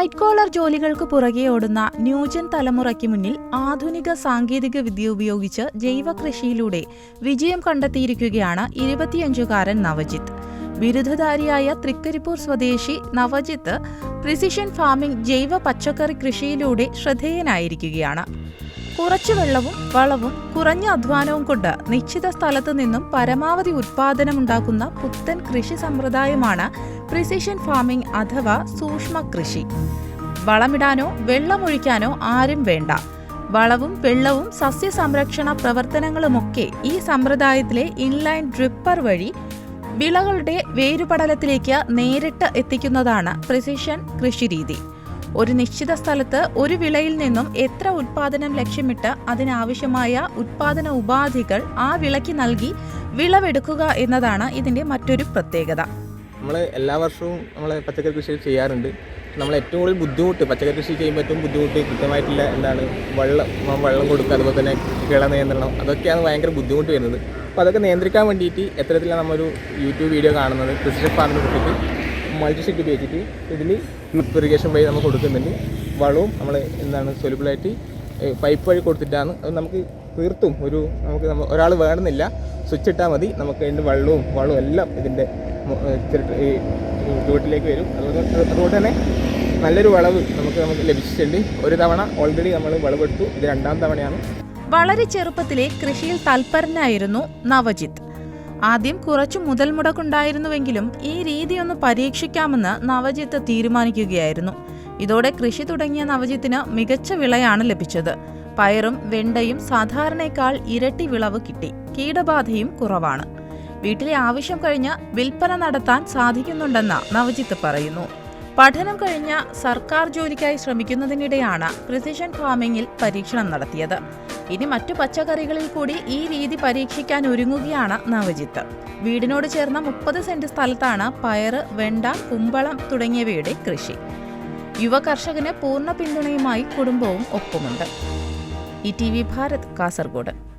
White collar ജോലികൾക്ക് പുറകെ ഓടുന്ന ന്യൂജൻ തലമുറയ്ക്ക് മുന്നിൽ ആധുനിക സാങ്കേതിക വിദ്യ ഉപയോഗിച്ച് ജൈവ കൃഷിയിലൂടെ വിജയം കണ്ടെത്തിയിരിക്കുകയാണ് ഇരുപത്തിയഞ്ചുകാരൻ നവജിത്ത്. ബിരുദധാരിയായ തൃക്കരിപ്പൂർ സ്വദേശി നവജിത്ത് പ്രിസിഷൻ ഫാമിംഗ് ജൈവ പച്ചക്കറി കൃഷിയിലൂടെ ശ്രദ്ധേയനായിരിക്കുകയാണ്. കുറച്ചു വെള്ളവും വളവും കുറഞ്ഞ അധ്വാനവും കൊണ്ട് നിശ്ചിത സ്ഥലത്തു നിന്നും പരമാവധി ഉത്പാദനം ഉണ്ടാക്കുന്ന പുത്തൻ കൃഷി സമ്പ്രദായമാണ് പ്രിസിഷൻ ഫാമിംഗ് അഥവാ സൂക്ഷ്മ കൃഷി. വളമിടാനോ വെള്ളമൊഴിക്കാനോ ആരും വേണ്ട. വളവും വെള്ളവും സസ്യ സംരക്ഷണ പ്രവർത്തനങ്ങളുമൊക്കെ ഈ സമ്പ്രദായത്തിലെ ഇൻലൈൻ ഡ്രിപ്പർ വഴി വിളകളുടെ വേരുപടലത്തിലേക്ക് നേരിട്ട് എത്തിക്കുന്നതാണ് പ്രിസിഷൻ കൃഷിരീതി ഒരു നിശ്ചിത സ്ഥലത്ത് ഒരു വിളയിൽ നിന്നും എത്ര ഉത്പാദനം ലക്ഷ്യമിട്ട് അതിനാവശ്യമായ ഉത്പാദന ഉപാധികൾ ആ വിളയ്ക്ക് നൽകി വിളവെടുക്കുക എന്നതാണ് ഇതിന്റെ മറ്റൊരു പ്രത്യേകത. നമ്മൾ എല്ലാ വർഷവും നമ്മൾ പച്ചക്കറി കൃഷി ചെയ്യാറുണ്ട്. നമ്മൾ ഏറ്റവും കൂടുതൽ ബുദ്ധിമുട്ട് പച്ചക്കറി കൃഷി ചെയ്യുമ്പോൾ ഏറ്റവും ബുദ്ധിമുട്ട് കൃത്യമായിട്ടുള്ള എന്താണ് വെള്ളം വെള്ളം കൊടുക്കുക അതുപോലെ തന്നെ കിള നിയന്ത്രണം അതൊക്കെയാണ് ഭയങ്കര ബുദ്ധിമുട്ട് വരുന്നത്. അപ്പോൾ അതൊക്കെ നിയന്ത്രിക്കാൻ വേണ്ടിയിട്ട് എത്തരത്തിലാണ് നമ്മളൊരു യൂട്യൂബ് വീഡിയോ കാണുന്നത് കൃഷി ഫാമിനെ കുറിച്ചിട്ട് മൾട്ടി ഷെഡ് ഉപയോഗിച്ചിട്ട് ഇതിൽ ഡ്രിപ്പ് ഇറിഗേഷൻ വഴി നമ്മൾ കൊടുക്കുന്നുണ്ട്. വളവും നമ്മൾ എന്താണ് സൊലുബിളായിട്ട് പൈപ്പ് വഴി കൊടുത്തിട്ടാണ്. അത് നമുക്ക് തീർത്തും ഒരു നമുക്ക് നമ്മൾ ഒരാൾ വേണമെന്നില്ല. സ്വിച്ച് ഇട്ടാൽ മതി. നമുക്ക് അതിന്റെ വെള്ളവും വളവും എല്ലാം ഇതിന്റെ ഈ ചുവട്ടിലേക്ക് വരും. അതുകൊണ്ട് അതുകൊണ്ട് തന്നെ നല്ലൊരു വളവ് നമുക്ക് നമുക്ക് ലഭിച്ചിട്ടുണ്ട്. ഒരു തവണ ഓൾറെഡി നമ്മൾ വളവെടുത്തു. ഇത് രണ്ടാം തവണയാണ്. വളരെ ചെറുപ്പത്തിലെ കൃഷിയിൽ തൽപരനായിരുന്നു നവജിത്ത്. ആദ്യം കുറച്ചു മുതൽ മുടക്കുണ്ടായിരുന്നുവെങ്കിലും ഈ രീതിയൊന്ന് പരീക്ഷിക്കാമെന്ന് നവജിത്ത് തീരുമാനിക്കുകയായിരുന്നു. ഇതോടെ കൃഷി തുടങ്ങിയ നവജിത്തിന് മികച്ച വിളയാണ് ലഭിച്ചത്. പയറും വെണ്ടയും സാധാരണയേക്കാൾ ഇരട്ടി വിളവ് കിട്ടി. കീടബാധയും കുറവാണ്. വീട്ടിലെ ആവശ്യം കഴിഞ്ഞ് വിൽപ്പന നടത്താൻ സാധിക്കുന്നുണ്ടെന്ന് നവജിത്ത് പറയുന്നു. പഠനം കഴിഞ്ഞ സർക്കാർ ജോലിക്കായി ശ്രമിക്കുന്നതിനിടെയാണ് പ്രിസിഷൻ ഫാമിംഗിൽ പരീക്ഷണം നടത്തിയത്. ഇനി മറ്റു പച്ചക്കറികളിൽ കൂടി ഈ രീതി പരീക്ഷിക്കാൻ ഒരുങ്ങുകയാണ് നവജിത്ത്. വീടിനോട് ചേർന്ന മുപ്പത് സെന്റ് സ്ഥലത്താണ് പയറ് വെണ്ട കുമ്പളം തുടങ്ങിയവയുടെ കൃഷി. യുവ കർഷകന് പൂർണ പിന്തുണയുമായി കുടുംബവും ഒപ്പമുണ്ട്. E T V Bharat Kasaragod.